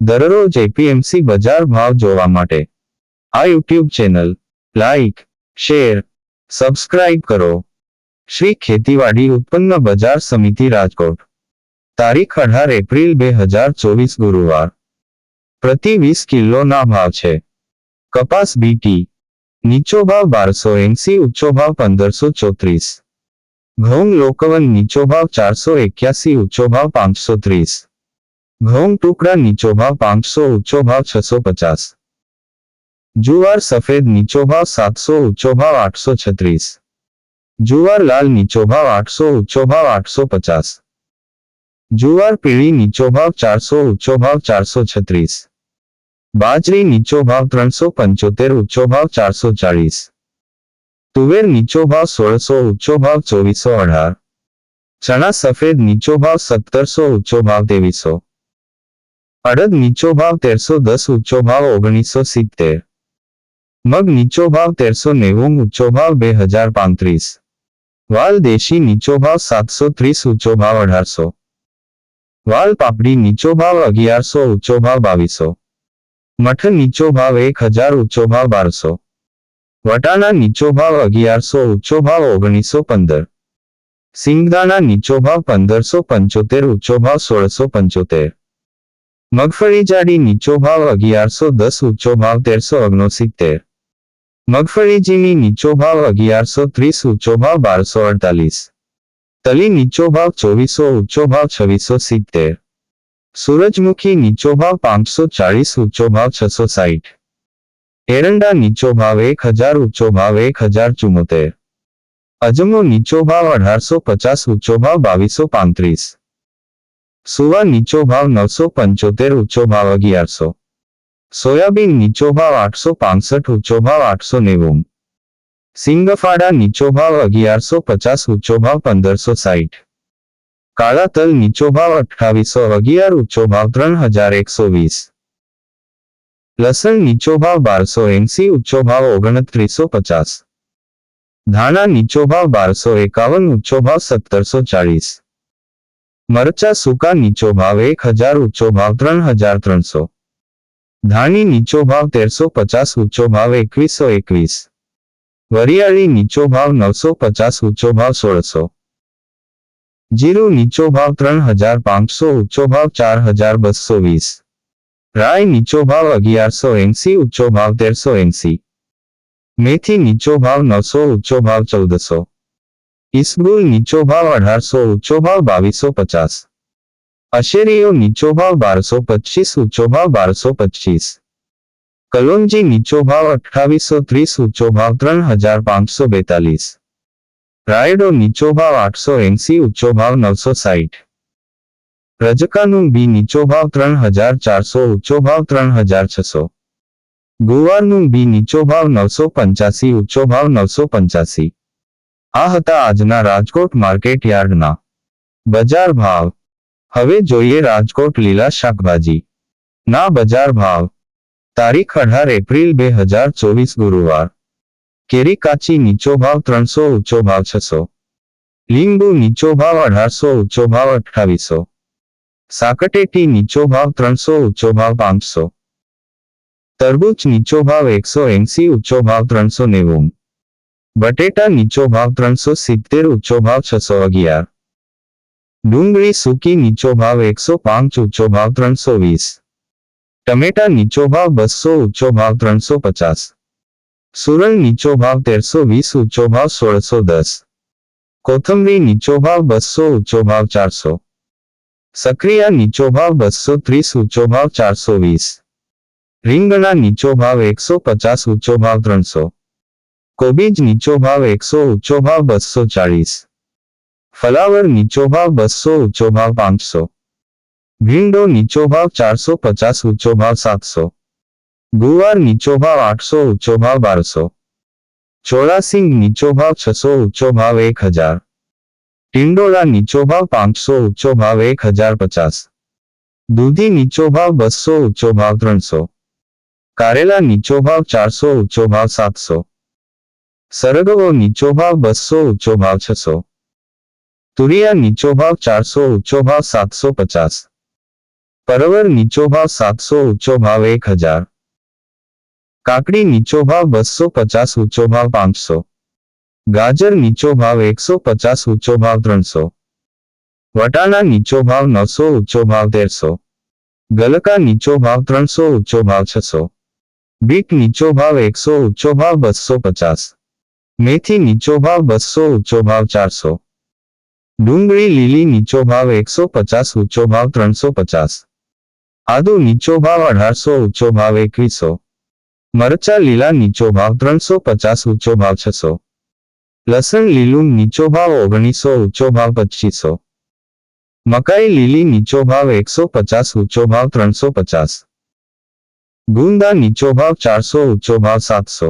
દરરોજ એપીએમસી બજાર ભાવ જોવા માટે આ YouTube channel like share subscribe કરો. શ્રી ખેતીવાડી ઉત્પન્ન બજાર સમિતિ રાજકોટ. તારીખ અઢાર એપ્રિલ બે હજાર ચોવીસ ગુરુવાર. પ્રતિ વીસ કિલોના ભાવ છે. કપાસ બીટી નીચો ભાવ બારસો એંસી ઊંચો ભાવ પંદરસો ચોત્રીસ. ઘઉં લોકવન નીચો ભાવ ચારસો એક્યાસી ઊંચો ભાવ પાંચસો ત્રીસ. ઘઉં ટુકડા નીચો ભાવ પાંચસો ઊંચો ભાવ છસો પચાસ જુવાર સફેદ નીચો ભાવ સાતસો ઊંચો ભાવ આઠસો છત્રીસ જુવાર લાલ નીચો ભાવ આઠસો ઊંચો ભાવ આઠસો પચાસ જુવાર પીળી નીચો ભાવ ચારસો ઊંચો ભાવ ચારસો છત્રીસ બાજરી નીચો ભાવ ત્રણસો પંચોતેર ઊંચો ભાવ ચારસો ચાળીસ તુવેર નીચો ભાવ સોળસો ઊંચો ભાવ ચોવીસો અઢાર ચણા સફેદ નીચો ભાવ સત્તરસો ઊંચો ભાવ ત્રેવીસો અડદ નીચો ભાવ તેરસો દસ ઊંચો ભાવ ઓગણીસો સિત્તેર મગ નીચો ભાવ તેરસો નેવું ઊંચો ભાવ બે હજાર પાંત્રીસ વાલ દેશી નીચો ભાવ સાતસો ત્રીસ ઊંચો ભાવ અઢારસો વાલ પાપડી નીચો ભાવ અગિયારસો ઊંચો ભાવ બાવીસો મઠ નીચો ભાવ એક હજાર ઊંચો ભાવ બારસો વટાણા નીચો ભાવ અગિયારસો ઊંચો ભાવ ઓગણીસો પંદર સિંગદાણા નીચો ભાવ પંદરસો પંચોતેર ઊંચો ભાવ સોળસો પંચોતેર મગફળી જાડી નીચો ભાવ અગિયારસો દસ, ઊંચો ભાવ તેરસો ઓગણસિત્તેર. મગફળી જીની નીચો ભાવ અગિયારસો ત્રીસ, ઊંચો ભાવ બારસો અડતાલીસ. તલી નીચો ભાવ ચોવીસો, ઊંચો ભાવ છવ્વીસો સિત્તેર. સૂરજમુખી નીચો ભાવ પાંચસો ચાળીસ, ઊંચો ભાવ છસો સાઠ એરંડા નીચો ભાવ એક હજાર, ઊંચો ભાવ એક હજાર ચુમ્મોતેર અજમો નીચો ભાવ અઢારસો પચાસ, ઊંચો ભાવ બાવીસો પાંત્રીસ. સુવા નીચો ભાવ નવસો પંચોતેર ઊંચો ભાવ અગિયારસો સોયાબીન નીચો ભાવ આઠસો પાંસઠ ઊંચો ભાવ આઠસો નેવું સિંગફાડા નીચો ભાવ અગિયારસો પચાસ ઊંચો ભાવ પંદરસો સાઠ કાળા તલ નીચો ભાવ અઠ્ઠાવીસો અગિયાર ઊંચો ભાવ ત્રણ હજાર એકસો વીસ લસણ નીચો ભાવ બારસો એંસી ઊંચો ભાવ ઓગણત્રીસો પચાસ ધાણા નીચો ભાવ બારસો એકાવન ઊંચો ભાવ સત્તરસો ચાળીસ મરચા સૂકા નીચો ભાવ એક હજાર ઊંચો ભાવ ત્રણ હજાર ત્રણસો ધાણી નીચો ભાવ તેરસો પચાસ ઊંચો ભાવ એકવીસો એકવીસ વરિયાળી નીચો ભાવ નવસો પચાસ ઊંચો ભાવ સોળસો જીરું નીચો ભાવ ત્રણ હજાર પાંચસો ઊંચો ભાવ ચાર હજાર બસો વીસ રાય નીચો ભાવ અગિયારસો એંસી ઊંચો ભાવ તેરસો એંસી મેથી નીચો ભાવ નવસો ઊંચો ભાવ ચૌદસો ઇસબુલ નીચો ભાવ અઢારસો ઊંચો ભાવ બાવીસો પચાસ. અશેરીઓ નીચો ભાવ બારસો પચીસ ઊંચો ભાવ બારસો પચીસ. કલોનજી નીચો ભાવ અઠ્ઠાવીસો ત્રીસ ઊંચો ભાવ ત્રણ હજાર પાંચસો બેતાલીસ. રાયડો નીચો ભાવ આઠસો એંસી ઊંચો ભાવ નવસો સાઠ રજકાનું બી નીચો ભાવ ત્રણ હજાર ચારસો ઊંચો ભાવ ત્રણ હજાર છસો. ગુવારનું બી નીચો ભાવ નવસો પંચ્યાસી ઊંચો ભાવ નવસો પંચ્યાસી. આ હતા આજના રાજકોટ માર્કેટ યાર્ડના. બજાર ભાવ. હવે જોઈએ રાજકોટ લીલા શાકભાજી. ના બજાર ભાવ. તારીખ અઢાર એપ્રિલ બે હજાર ચોવીસ ગુરુવાર. કેરી કાચી નીચો ભાવ ત્રણસો ઊંચો ભાવ છસો. લીંબુ નીચો ભાવ અઢારસો ઊંચો ભાવ અઠાવીસો સાકટેટી નીચો ભાવ ત્રણસો ઊંચો ભાવ પાંચસો. તરબૂચ નીચો ભાવ એકસો એંસી ઊંચો ભાવ ત્રણસો નેવું. બટેટા નીચો ભાવ ત્રણસો સિત્તેર ઊંચો ભાવ છસો અગિયાર ડુંગળી સૂકી નીચો ભાવ એકસો પાંચ ઊંચો ભાવ ત્રણસો વીસ ટમેટા નીચો ભાવ બસો ઊંચો ભાવ ત્રણસો પચાસ સુરણ નીચો ભાવ તેરસો વીસ ઊંચો ભાવ સોળસો દસ કોથમરી નીચો ભાવ બસો ઊંચો ભાવ ચારસો સક્રિયા નીચો ભાવ બસો ત્રીસ ઊંચો ભાવ ચારસો વીસ રીંગણા નીચો ભાવ એકસો પચાસ ઊંચો ભાવ ત્રણસો કોબીજ નીચો ભાવ એકસો ઊંચો ભાવ બસો ચાળીસ ફલાવર નીચો ભાવ બસો ઊંચો ભાવ પાંચસો ભીંડો નીચો ભાવ ચારસો પચાસ ઊંચો ભાવ સાતસો ગુવાર નીચો ભાવ આઠસો ઊંચો ભાવ બારસો ચોળાસિંગ નીચો ભાવ છસો ઊંચો ભાવ એક હજાર ટિંડોળા નીચો ભાવ પાંચસો ઊંચો ભાવ એક હજાર પચાસ દૂધી નીચો ભાવ બસો ઊંચો ભાવ ત્રણસો કારેલા નીચો ભાવ ચારસો ઊંચો ભાવ સાતસો સરગવો નીચો ભાવ બસો ઊંચો ભાવ છસો તુરિયા નીચો ભાવ ચારસો ઊંચો ભાવ સાતસો પચાસ પરવર નીચો ભાવ સાતસો ઊંચો ભાવ એક હજાર કાકડી નીચો ભાવ બસો પચાસ ઊંચો ભાવ પાંચસો ગાજર નીચો ભાવ એકસો પચાસ ઊંચો ભાવ ત્રણસો વટાણા નીચો ભાવ નવસો ઊંચો ભાવ તેરસો ગલકા નીચો ભાવ ત્રણસો ઊંચો ભાવ છસો બીટ નીચો ભાવ એકસો ઊંચો ભાવ બસો પચાસ મેથી નીચો ભાવ બસો ઊંચો ભાવ ચારસો ડુંગળી લીલી નીચો ભાવ એકસો પચાસ ઊંચો ભાવ ત્રણસો પચાસ આદુ નીચો ભાવ અઢારસો ઊંચો ભાવ એકવીસો મરચા લીલા નીચો ભાવ ત્રણસો પચાસ ઊંચો ભાવ છસો લસણ લીલું નીચો ભાવ ઓગણીસો ઊંચો ભાવ પચીસો મકાઈ લીલી નીચો ભાવ એકસો પચાસ ઊંચો ભાવ ત્રણસો પચાસ ગુંદા નીચો ભાવ ચારસો ઊંચો ભાવ સાતસો